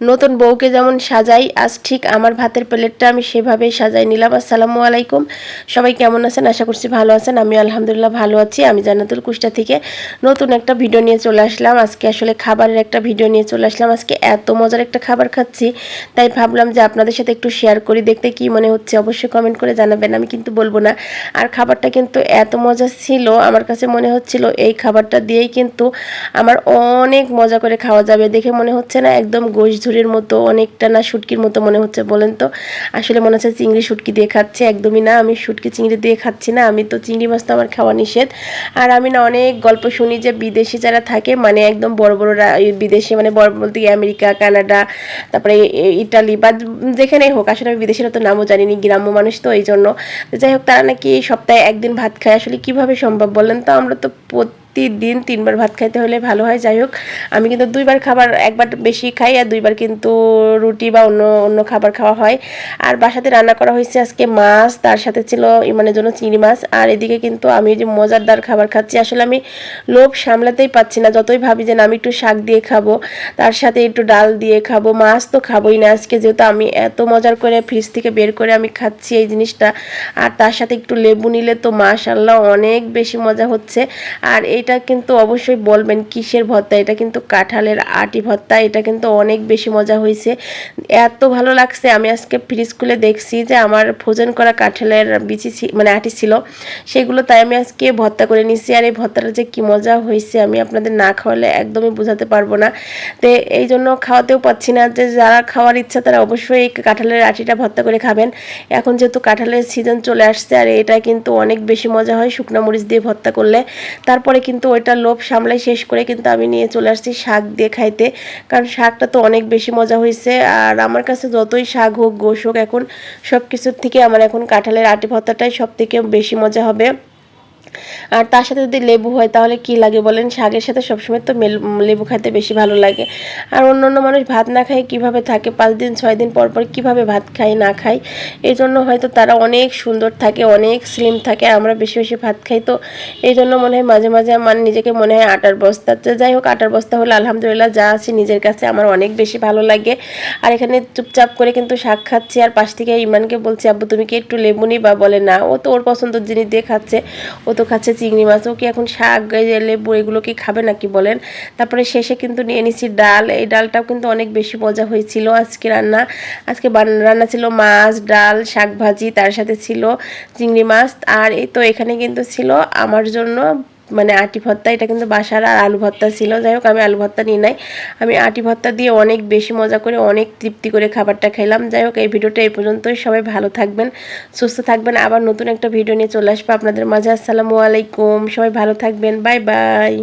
নতুন বউকে যেমন সাজাই, আজ ঠিক আমার ভাতের প্লেটটা আমি সেভাবেই সাজাই নিলাম। আসসালামু আলাইকুম। সবাই কেমন আছেন? আশা করছি ভালো আছেন। আমি আলহামদুলিল্লাহ ভালো আছি। আমি জান্নাতুল কুষ্টা থেকে নতুন একটা ভিডিও নিয়ে চলে আসলাম। আজকে আসলে খাবারের একটা ভিডিও নিয়ে চলে আসলাম। আজকে এত মজার একটা খাবার খাচ্ছি, তাই ভাবলাম যে আপনাদের সাথে একটু শেয়ার করি। দেখতে কি মনে হচ্ছে অবশ্যই কমেন্ট করে জানাবেন। আমি কিন্তু বলব না। আর খাবারটা কিন্তু এত মজা ছিল, আমার কাছে মনে হচ্ছিল এই খাবারটা দিয়েই কিন্তু আমার অনেক মজা করে খাওয়া যাবে। দেখে মনে হচ্ছে না একদম গোশ ঝুড়ির মতো, অনেকটা না শুটকির মতো মনে হচ্ছে, বলেন তো। আসলে মনে হচ্ছে চিংড়ি শুটকি দিয়ে খাচ্ছে, একদমই না। আমি শুটকি চিংড়ি দিয়ে খাচ্ছি না। আমি তো চিংড়ি মাছ তো আমার খাওয়া নিষেধ। আর আমি না অনেক গল্প শুনি যে বিদেশি যারা থাকে মানে একদম বড় এই বিদেশি মানে বড় বলতে গিয়ে আমেরিকা, কানাডা, তারপরে ইটালি বা যেখানেই হোক, আসলে আমি বিদেশের তো নামও জানিনি, গ্রাম্য মানুষ তো এই জন্য যাই হোক, তারা নাকি সপ্তাহে একদিন ভাত খায়। আসলে কীভাবে সম্ভব বলেন তো? আমরা তো প্রতিদিন তিনবার ভাত খাইতে হলে ভালো হয়। যাই হোক, আমি কিন্তু দুইবার খাবার একবার বেশি খাই আর দুইবার কিন্তু রুটি বা অন্য অন্য খাবার খাওয়া হয়। আর বাসাতে রান্না করা হয়েছে আজকে মাছ, তার সাথে ছিল ইমানের জন্য চিংড়ি মাছ। আর এদিকে কিন্তু আমি যে মজারদার খাবার খাচ্ছি। আসলে আমি লোভ সামলাতেই পাচ্ছি না, যতই ভাবি যে না, আমি একটু শাক দিয়ে খাব, তার সাথে একটু ডাল দিয়ে খাব, মাছ তো খাবোই না। আজকে যেহেতু আমি এত মজার করে ফ্রিজ থেকে বের করে আমি খাচ্ছি এই জিনিসটা। আর তার সাথে একটু লেবু নিলে তো মাশাল্লাহ অনেক বেশি মজা হচ্ছে। আর এইটা কিন্তু অবশ্যই বলবেন কিসের ভর্তা এটা কিন্তু কাঁঠালের আটি ভর্তা এটা কিন্তু অনেক বেশি মজা হয়েছে। এত ভালো লাগছে। আমি আজকে ফ্রিজ খুলে দেখছি যে আমার ভোজন করা কাঁঠালের বিচি মানে আটি ছিল। সেগুলো তাই আমি আজকে ভর্তা করে নিছি। আর এই ভর্তাটা যে কি মজা হয়েছে, আমি আপনাদের না খাওয়ালে একদমই বোঝাতে পারব না। তো এই জন্য খাওয়াতেও পাচ্ছি না। যে যারা খাওয়ার ইচ্ছা, তারা অবশ্যই এই কাঁঠালের আটিটা ভর্তা করে খাবেন। এখন যেহেতু কাঁঠালের সিজন চলে আসছে, আর এটা কিন্তু অনেক বেশি মজা হয় শুকনো মরিচ দিয়ে ভর্তা করলে। তারপরে কিন্তু ওইটা লোভ সামলাই শেষ করে কিন্তু আমি নিয়ে চলে আসছি শাক দিয়ে খাইতে। কারণ শাকটা তো অনেক বেশি মজা হয়েছে আর আমার কাছে যতই শাক হোক, গোশ হোক, এখন সব কিছুর থেকে আমার এখন কাঁঠালের আটি ভর্তাটাই সব থেকে বেশি মজা হবে। আর তার সাথে যদি লেবু হয়, তাহলে কি লাগে বলেন? শাকের সাথে সবসময় তো লেবু খাইতে বেশি ভালো লাগে। আর অন্য অন্য মানুষ ভাত না খায়, কীভাবে থাকে? পাঁচ দিন, ছয় দিন পর পর কীভাবে ভাত খায়, না খায়? এই জন্য হয়তো তারা অনেক সুন্দর থাকে, অনেক স্লিম থাকে, আমরা বেশি বেশি ভাত খাই। তো এই জন্য মনে হয় মাঝে মাঝে আমার নিজেকে মনে হয় আটার বস্তা। যাই হোক, আটার বস্তা হলে আলহামদুলিল্লাহ যা আছে নিজের কাছে আমার অনেক বেশি ভালো লাগে। আর এখানে চুপচাপ করে কিন্তু শাক খাচ্ছি। আর পাশ থেকে ইমানকে বলছি, আব্বু, তুমি কি একটু লেবু নি বা বলে, না। ও তো ওর পছন্দের জিনিস দিয়ে খাচ্ছে। ও তো খাচ্ছে, চিংড়ি মাছ ও কি এখন শাক লেবু এগুলো কি খাবে নাকি বলেন? তারপরে শেষে কিন্তু নিয়ে নিছি ডাল। এই ডালটাও কিন্তু অনেক বেশি মজা হয়েছিল আজকে রান্না। আজকে রান্না ছিল মাছ, ডাল, শাক ভাজি, তার সাথে ছিল চিংড়ি মাছ। আর এই তো এখানে কিন্তু ছিল আমার জন্য মানে আটি ভর্তা, এটা কিন্তু বাসার আর আলু ভর্তা ছিল। যাই হোক, আমি আলু ভর্তা নিয়ে নাই। আমি আটি ভর্তা দিয়ে অনেক বেশি মজা করে, অনেক তৃপ্তি করে খাবারটা খেলাম যাই হোক, এই ভিডিওটা এই পর্যন্তই। সবাই ভালো থাকবেন, সুস্থ থাকবেন। আবার নতুন একটা ভিডিও নিয়ে চলে আসব আপনাদের মাঝে। আসসালামু আলাইকুম। সবাই ভালো থাকবেন। Bye bye.